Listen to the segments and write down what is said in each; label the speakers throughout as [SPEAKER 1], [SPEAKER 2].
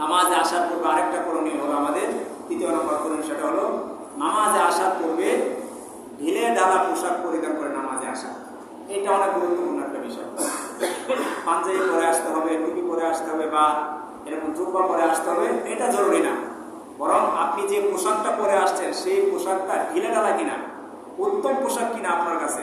[SPEAKER 1] নামাজে আসার পূর্বে আরেকটা করণীয় হলো আমাদের, তৃতীয় নম্বর করণীয় সেটা হলো নামাজে আসার পূর্বে ঢিলে ডালা পোশাক পরিধান করে নামাজে আসা। এটা অনেক গুরুত্বপূর্ণ একটা বিষয়। পাঞ্জাবি পরে আসতে হবে, টুপি পরে আসতে হবে বা এরকম জুব্বা পরে আসতে হবে, এটা জরুরি না। বরং আপনি যে পোশাকটা পরে আসছেন, সেই পোশাকটা ঢিলে ডালা কিনা, উত্তম পোশাক কিনা আপনার কাছে।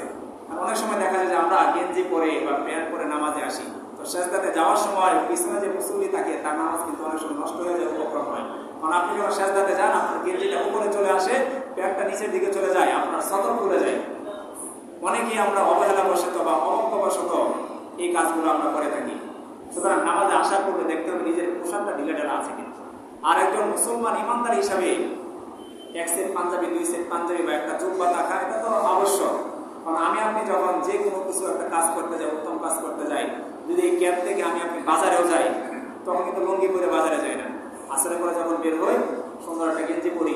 [SPEAKER 1] আর অনেক সময় দেখা যায় যে আমরা গেঞ্জি পরে বা প্যান্ট পরে নামাজে আসি। তো শেষদাতে যাওয়ার সময় পিছনে যে মুসল্লি থাকে, তার নামাজ কিন্তু অনেক সময় নষ্ট হয়ে যায় উপক্রম হয় কারণ আপনি যখন শেষদাতে যান, আপনার গেঞ্জিটা উপরে চলে আসে প্যান্টটা নিচের দিকে চলে যায়, আপনার সতর্ক খুলে যায়। অনেকেই আমরা অবহেলাবশত বা অবজ্ঞবশত এই কাজগুলো আমরা করে থাকি। সুতরাং নামাজে আসার পূর্বে দেখতে হবে নিজের পোশাকটা ঢিলে ঢালা আছে কিনা। আর একজন মুসলমান ইমানদার হিসাবে এক সেট পাঞ্জাবি, দুই সেট পাঞ্জাবি বা একটা জুব্বা থাকা এটা তো আবশ্যক। কারণ আমি আপনি যখন যে কোনো কিছু একটা কাজ করতে যাই, উত্তম কাজ করতে যাই, যদি এই ক্যাব থেকে আমি আপনি বাজারেও যাই, তখন কিন্তু লুঙ্গি পরে বাজারে যাই না। আসলে করে যখন বের হই সুন্দর একটা গেঞ্জি পরি,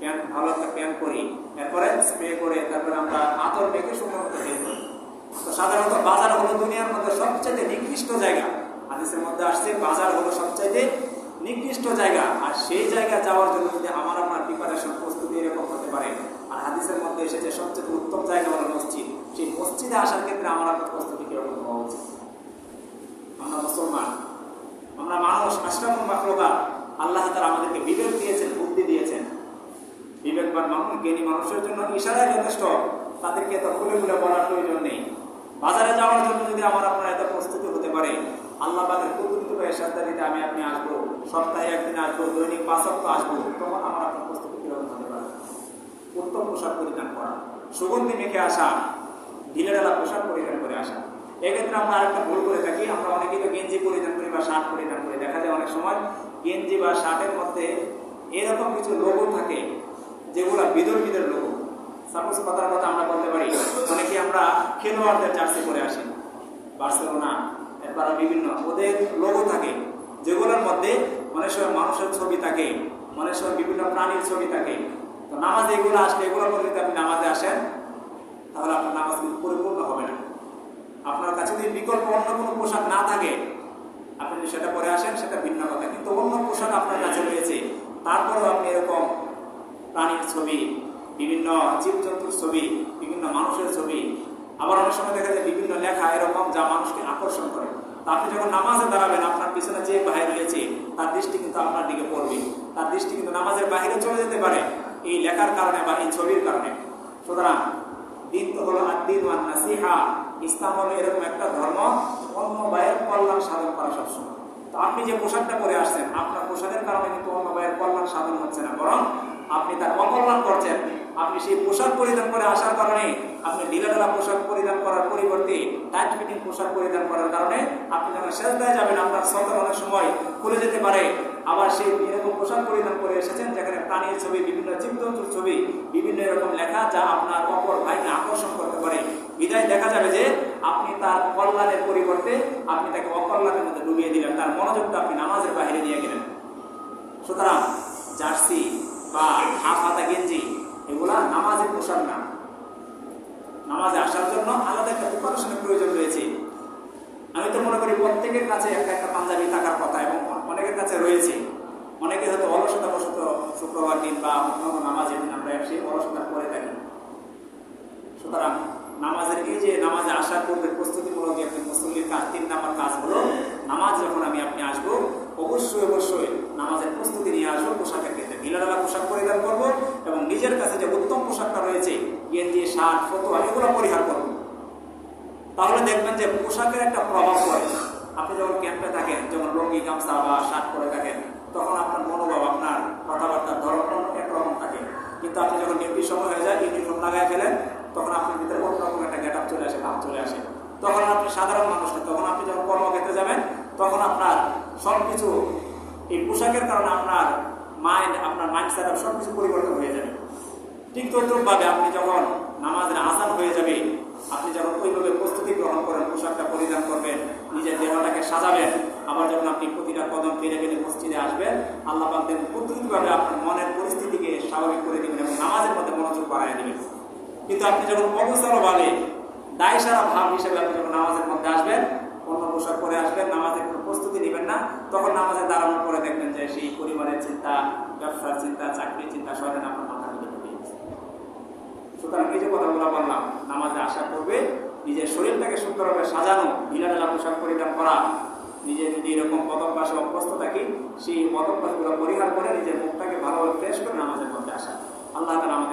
[SPEAKER 1] প্যান্ট, ভালো একটা প্যান্ট পরি, এরপরে স্প্রে করে তারপরে আমরা আতর মেখে সুন্দর মতো বের করি তো সাধারণত বাজার হলো দুনিয়ার মধ্যে সবচেয়ে নিকৃষ্ট জায়গা। হাদিসের মধ্যে আসছে, বাজার হলো সবচাইতে নিকৃষ্ট জায়গা। আর সেই জায়গা যাওয়ার জন্য যদি আমার আপনার প্রিপারেশন প্রস্তুতি এরকম হতে পারে, আর হাদিসের মধ্যে এসেছে সবচেয়ে উত্তম জায়গা হলো মসজিদ। সেই মসজিদে আসার ক্ষেত্রে আমার আপনার প্রস্তুতি কীরকম হওয়া উচিত? আমরা মুসলমান, আমরা মানুষ আশ্রাম মাকলবা আল্লাহ তারা আমাদেরকে বিবেক দিয়েছেন, বুদ্ধি দিয়েছেন। বিবেকবান মানুষ, জ্ঞানী মানুষের জন্য ইশারাই যথেষ্ট। তাদেরকে এত খুলে খুলে বলার প্রয়োজন নেই। বাজারে যাওয়ার জন্য যদি আমার আপনার এত প্রস্তুতি হতে পারে, আল্লাহ পাকের প্রতিনিধিত এসাদা দিতে আমি আপনি আসব, সপ্তাহে একদিন আসব, দৈনিক পাঁচ সপ্তাহ আসব, তখন আমার আপনার প্রস্তুতি কীরকম হতে পারে উত্তম পোশাক পরিধান করা, সুগন্ধি মেখে আসা ঢিলেডালা পোশাক পরিধান করে আসা। এক্ষেত্রে আমরা আরেকটা ভুল করে থাকি। আমরা অনেকেই তো গেঞ্জি পরিধান করি বা শার্ট পরিধান করি। দেখা যায় অনেক সময় গেঞ্জি বা শার্টের মধ্যে এরকম কিছু লোগো থাকে, যেগুলো বিদর বিদর লোগো সাপোজ কথার কথা আমরা বলতে পারি, অনেকে আমরা খেলোয়াড়দের জার্সি করে আসি, বার্সেলোনা, এরপর বিভিন্ন। ওদের লোগো থাকে, যেগুলোর মধ্যে অনেক সময় মানুষের ছবি থাকে, অনেক সময় বিভিন্ন প্রাণীর ছবি থাকে। তো নামাজে এগুলো আসলে এগুলোর মধ্যে যদি আপনি নামাজে আসেন, তাহলে আপনার নামাজ পরিপূর্ণ হবে না। আপনার কাছে যদি বিকল্প অন্য কোনো পোশাক না থাকে, আপনি যদি সেটা পরে আসেন, সেটা ভিন্ন কথা। কিন্তু অন্য পোশাক আপনার কাছে রয়েছে, তারপরেও আপনি এরকম প্রাণীর ছবি, বিভিন্ন জীবজন্তুর ছবি, বিভিন্ন মানুষের ছবি, আবার অনেক সময় দেখা যায় বিভিন্ন লেখা এরকম যা মানুষকে আকর্ষণ করে। আপনি যখন নামাজে দাঁড়াবেন, আপনার পিছনে যে ভাই রয়েছে, তার দৃষ্টি কিন্তু আপনার দিকে পড়বে। তার দৃষ্টি কিন্তু নামাজের বাইরে চলে যেতে পারে, এই লেখার কারণে বা এই ছবির কারণে। সুতরাং দিন তো হলো আর দিন নাসিহা ইসলাম হলো এরকম একটা ধর্ম অন্য ভাইয়ের কল্যাণ সাধন করা সবসময়। তো আপনি যে পোশাকটা পরে আসছেন, আপনার পোশাকের কারণে কিন্তু অন্য ভাইয়ের কল্যাণ সাধন হচ্ছে না। বরং আপনি তার অকল্যাণ করছেন। আপনি সেই পোশাক পরিধান করে আসার কারণে আপনি ঢিলাঢালা পোশাক পরিধান করার পরিবর্তে টাইট ফিটিং পোশাক পরিধান করার কারণে আপনি যখন শেষ দেয় যাবেন, আপনার সতর অনেক সময় খুলে যেতে পারে। আবার সেই এরকম পোশাক পরিধান করে এসেছেন, যেখানে প্রাণীর ছবি, বিভিন্ন জীবজন্তুর ছবি, বিভিন্ন এরকম লেখা যা আপনার অপর ভাইকে আকর্ষণ করতে পারে। বিদায় দেখা যাবে যে আপনি তার কল্যাণের পরিবর্তে আপনি তাকে অকল্যাণের মধ্যে ডুবিয়ে দিলেন, তার মনোযোগটা আপনি নামাজের বাইরে নিয়ে গেলেন। সুতরাং জার্সি বা হাফ হাতা গেঞ্জি, এগুলা নামাজের পোশাক না। নামাজে আসার জন্য আলাদা একটা প্রিপারেশনের প্রয়োজন রয়েছে। আমি তো মনে করি প্রত্যেকের কাছে একটা একটা পাঞ্জাবি থাকার কথা এবং অনেকের কাছে রয়েছে। অনেকে হয়তো অলসতা বসত শুক্রবার দিন বা অন্য নামাজের দিন আমরা সেই অলসতা করে থাকি। সুতরাং নামাজের এই যে নামাজে আসার পূর্বে প্রস্তুতিমূলক একটি মুসল্লির কাজ, তিন নাম্বার কাজ হলো নামাজ যখন আমি, আপনি আসব, অবশ্যই অবশ্যই নামাজের প্রস্তুতি নিয়ে আসব পোশাকের ক্ষেত্রে ঢিলাঢালা পোশাক পরিধান করব এবং নিজের কাছে যে উত্তম পোশাকটা রয়েছে গেঞ্জি শার্ট, ফতোয়া, এগুলো পরিহার করব। তাহলে দেখবেন যে পোশাকের একটা প্রভাব পড়ে। আপনি যখন ক্যাম্পে থাকেন যেমন লঙ্গি, গামছা বা শার্ট পরে থাকেন, তখন আপনার মনোভাব, আপনার কথাবার্তার ধরন একরকম থাকে। কিন্তু আপনি যখন ডিউটি সময় হয়ে যায়, ইউনিফর্ম লাগাই ফেলেন তখন আপনার ভিতরে অন্যরকম একটা গেট চলে আসে ভাব চলে আসে। তখন আপনি সাধারণ মানুষ তখন আপনি যখন কর্মক্ষেত্রে যাবেন, তখন আপনার সব কিছু এই পোশাকের কারণে আপনার মাইন্ড আপনার মাইন্ড সেট সব কিছু পরিবর্তন হয়ে যাবে। ঠিক তদ্রুপভাবে আপনি যখন নামাজের আসান হয়ে যাবে, আপনি যখন ওইভাবে প্রস্তুতি গ্রহণ করেন, পোশাকটা পরিধান করবেন, নিজের দেহটাকে সাজাবেন, আবার যখন আপনি প্রতিটা কদম ফিরে ফিরে মসজিদে আসবেন, আল্লাহ পাক দেখবেন প্রতিনিধিভাবে আপনার মনের পরিস্থিতিকে স্বাভাবিক করে দেবেন এবং নামাজের মধ্যে মনোযোগ বাড়াই দেবেন। কিন্তু আপনি যখন অবসর ভাবে দায় সারা ভাব হিসেবে আপনি যখন নামাজের মধ্যে আসবেন, অন্য পোশাক পরে আসবেন, নামাজের কোনো প্রস্তুতি নেবেন না, তখন নামাজে দাঁড়ানোর পরে দেখবেন যে সেই পরিবারের চিন্তা, ব্যবসার চিন্তা, চাকরির চিন্তা শয়তান আপনার মাথার মধ্যে ঢুকে গেছে। সুতরাং এই যে কথাগুলো বললাম, নামাজে আশা করবে নিজের শরীরটাকে সুন্দরভাবে সাজানো ঢিলাঢালা পোশাক পরিধান করা নিজে যদি এরকম পদভ্যাসে অভ্যস্ত থাকি, সেই পদভ্যাসগুলো পরিহার করে নিজের মুখটাকে ভালোভাবে ফ্রেশ করে নামাজের মধ্যে আসা। আল্লাহ তালা আমাদের